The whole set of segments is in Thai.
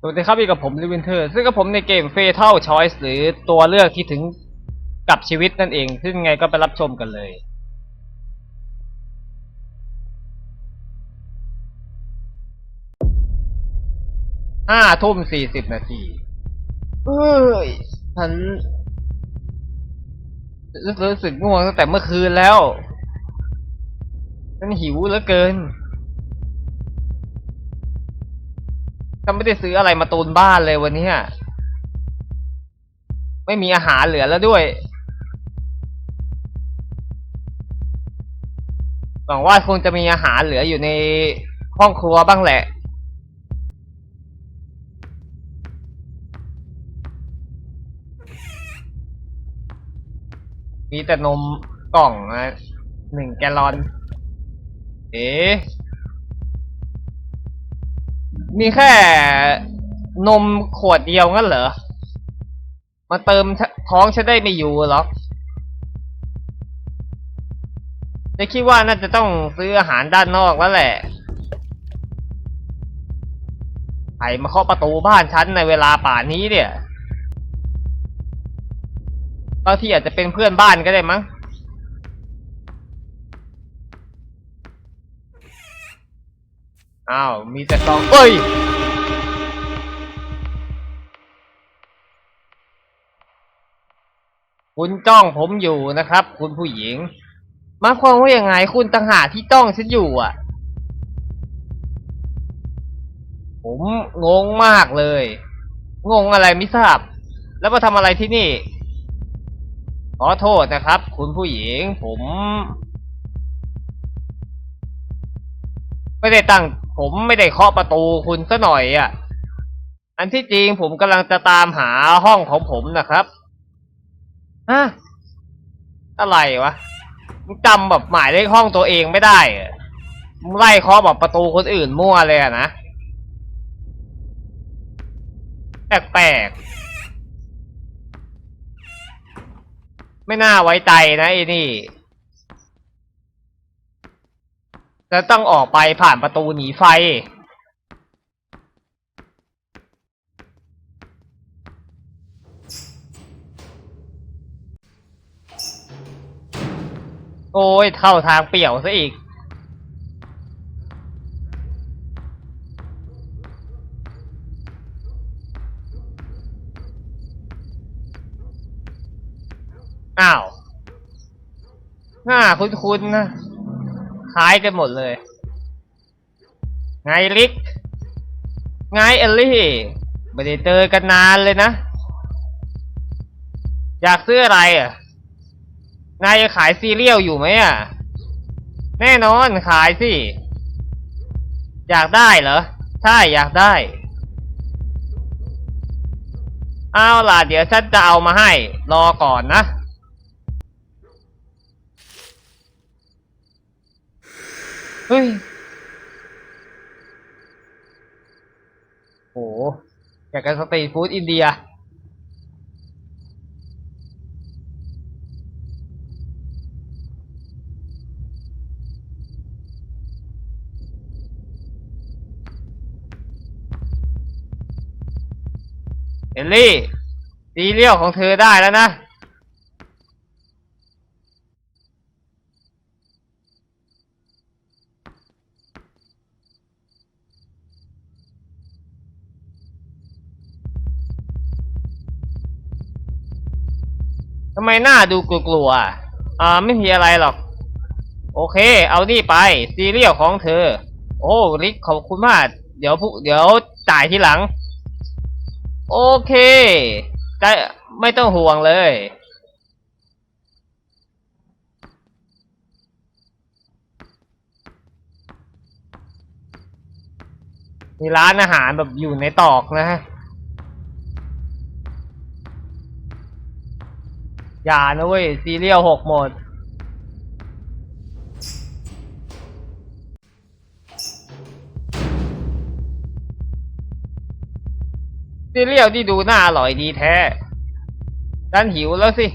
สวัสดีครับอยู่กับผมลิวินเทอร์ ซึ่งกับผมในเกม Fatal Choice หรือตัวเลือกที่ถึงกับชีวิตนั่นเอง ซึ่งไงก็ไปรับชมกันเลย ห้าทุ่มสี่สิบนาที เอ้ย ฉัน รู้รู้สึกง่วงตั้งแต่เมื่อคืนแล้ว ฉันหิวเหลือเกิน ก็ไม่ได้ซื้ออะไรมาตูนบ้านเลยวันนี้ยไม่มีอาหารเหลือแล้วด้วยหวังว่าคงจะมีอาหารเหลืออยู่ในห้องครัวบ้างแหละ มีแต่นมกล่องนะหนึ่งแกลลอน เอ๊ะ มีแค่นมขวดเดียวงั้นเหรอ มาเติมท้องฉันได้ไม่อยู่หรอกจะคิดว่าน่าจะต้องซื้ออาหารด้านนอกแล้วแหละใครมาเคาะประตูบ้านฉันในเวลาป่านนี้เนี่ยบางทีอาจจะเป็นเพื่อนบ้านก็ได้มั้ง อ้าว มีแต่ซองเอ้ย คุณจ้องผมอยู่นะครับ คุณผู้หญิงมาความว่าอยังไงคุณต่างหากที่จ้องฉันอยู่อะ ผมงงมากเลย งงอะไรไม่ทราบ แล้วมาทำอะไรที่นี่ ขอโทษนะครับ คุณผู้หญิงผม ไม่ได้ตั้ง ผมไม่ได้เคาะประตูคุณซะหน่อยอะ อันที่จริงผมกำลังจะตามหาห้องของผมนะครับฮะอะไรวะมึงจำแบบหมายเลขห้องตัวเองไม่ได้มึงไล่เคาะแบบประตูคนอื่นมั่วเลยอะนะแปลกๆไม่น่าไว้ใจนะไอ้นี่ จะต้องออกไปผ่านประตูหนีไฟ โอ้ยเข้าทางเปี่ยวซะอีก อ้าวหน้าคุ้นๆนะ คล้ายกันหมดเลย ไงลิก ไงเอลลี่ไม่ได้เจอกันนานเลยนะ อยากซื้ออะไรอะ นายจะขายซีเรียลอยู่ไหมอะ แน่นอนขายสิ อยากได้เหรอ ใช่อยากได้ เอาล่ะ เดี๋ยวฉันจะเอามาให้ รอก่อนนะ เฮ้ยโหอยากกันสตรีทฟู้ดอินเดีย เอลลี่ซีเรียลของเธอได้แล้วนะ ทำไมหน้าดูกลัวๆอ่าไม่มีอะไรหรอก โอเค เอานี่ไป ซีเรียลของเธอ โอ้ริกขอบคุณมาก เดี๋ยวผู้เดี๋ยวจ่ายทีหลัง โอเคจะไม่ต้องห่วงเลย มีร้านอาหารแบบอยู่ในตอกนะฮะ อย่านะเว้ย ซีเรียลหกหมด ซีเรียลที่ดูน่าอร่อยดีแท้ฉันหิวแล้วสิ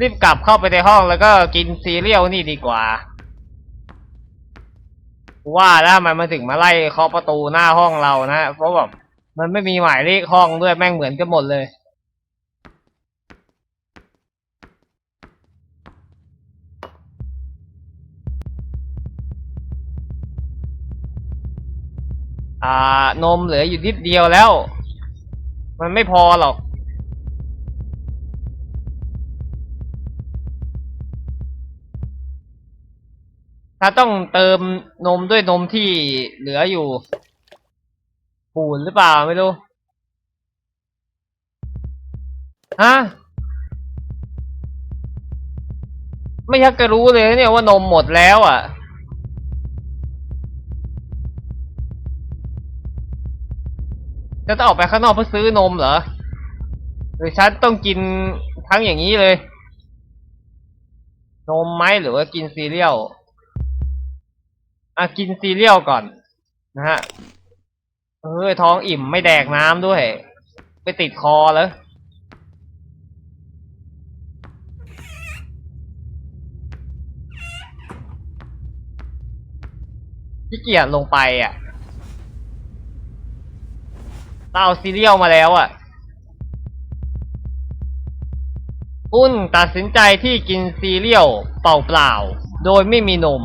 รีบกลับเข้าไปในห้องแล้วก็กินซีเรียลนี่ดีกว่า ว่าแล้วทำไมมันถึงมาไล่เคาะประตูหน้าห้องเรานะ เพราะแบบมันไม่มีหมายเลขห้องด้วยแม่งเหมือนกันหมดเลย อ่านมเหลืออยู่นิดเดียวแล้ว มันไม่พอหรอก ถ้าต้องเติมนมด้วยนมที่เหลืออยู่ ปูนหรือเปล่าไม่รู้ ฮะ ไม่อยากจะรู้เลยเนี่ยว่านมหมดแล้วอะ จะต้องออกไปข้างนอกเพื่อซื้อนมเหรอ หรือฉันต้องกินทั้งอย่างนี้เลย นมไหมหรือว่ากินซีเรียลอะกินซีเรียลก่อน นะฮะ เออท้องอิ่มไม่แดกน้ำด้วย ไปติดคอแล้วขี้เกียจลงไปอะ เราเอาซีเรียลมาแล้วอะอุ้นตัดสินใจที่กินซีเรียลเปล่าๆ โดยไม่มีนม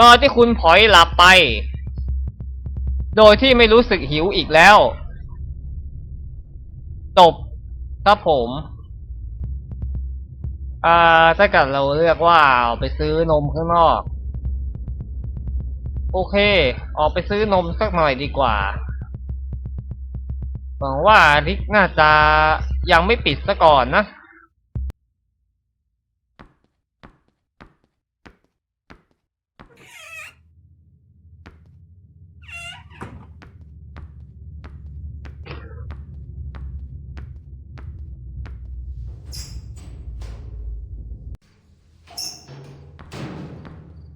ตอนที่คุณผอยหลับไป โดยที่ไม่รู้สึกหิวอีกแล้วจบครับผม อ่า ถ้าเกิดเราเลือกว่าไปซื้อนมข้างนอก โอเค ออกไปซื้อนมสักหน่อยดีกว่า หวังว่าริกน่าจะยังไม่ปิดซะก่อนนะ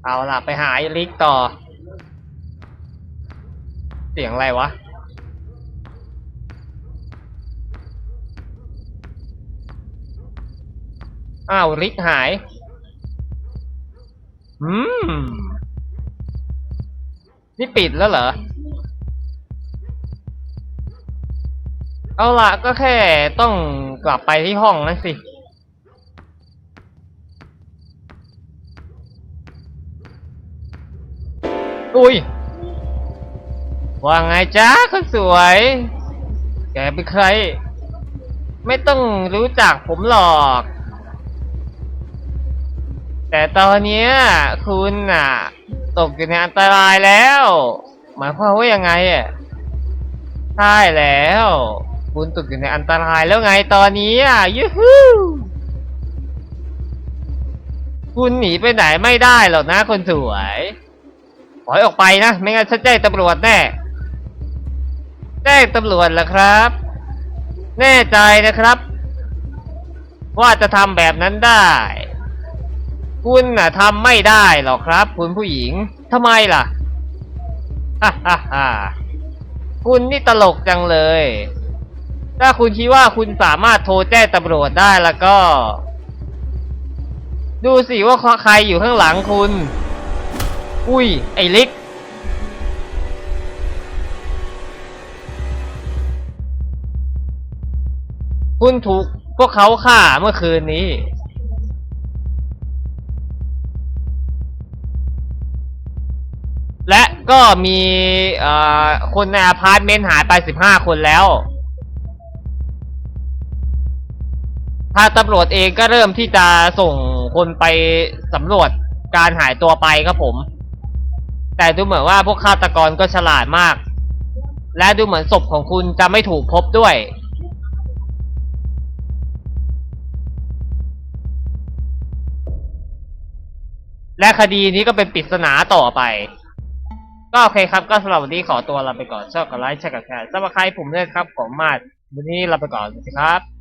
เอาล่ะ ไปหาลิกต่อ สียงอะไรวะ อ้าวลิกหาย อืม นี่ปิดแล้วเหรอ เอาละก็แค่ต้องกลับไปที่ห้องนั่นสิอุ้ย ว่าไงจ้าคนสวย แกเป็นใคร ไม่ต้องรู้จักผมหรอก แต่ตอนนี้คุณน่ะ ตกอยู่ในอันตรายแล้ว หมายความว่ายังไงอะใช่แล้ว คุณตกอยู่ในอันตรายแล้วไงตอนนี้อะยูฮูคุณหนีไปไหนไม่ได้หรอกนะคนสวย ถอยออกไปนะ ไม่งั้นฉันแจ้งตำรวจแน่ แจ้งตำรวจเหรอครับ แน่ใจนะครับ ว่าจะทำแบบนั้นได้ คุณน่ะทำไม่ได้หรอกครับ คุณผู้หญิงทำไมล่ะฮ่าฮ่าฮ่าคุณนี่ตลกจังเลย ถ้าคุณคิดว่าคุณสามารถโทรแจ้งตำรวจได้แล้วก็ ดูสิว่าใครอยู่ข้างหลังคุณ อุ้ย ไอ้ลิก คุณถูกพวกเขาฆ่าเมื่อคืนนี้ และก็มีคนในอพาร์ตเมนต์หายไปสิบห้าคนแล้วทางตำรวจเองก็เริ่มที่จะส่งคนไปสำรวจการหายตัวไปครับผม แต่ดูเหมือนว่าพวกฆาตกรก็ฉลาดมาก และดูเหมือนศพของคุณจะไม่ถูกพบด้วย และคดีนี้ก็เป็นปริศนาต่อไป ก็โอเคครับ ก็สำหรับวันนี้ขอตัวลาไปก่อนชอบกดไลค์แชร์กับแชร์สำหรับใครผมด้วยครับผมมาดวันนี้ลาไปก่อนสวัสดีครับ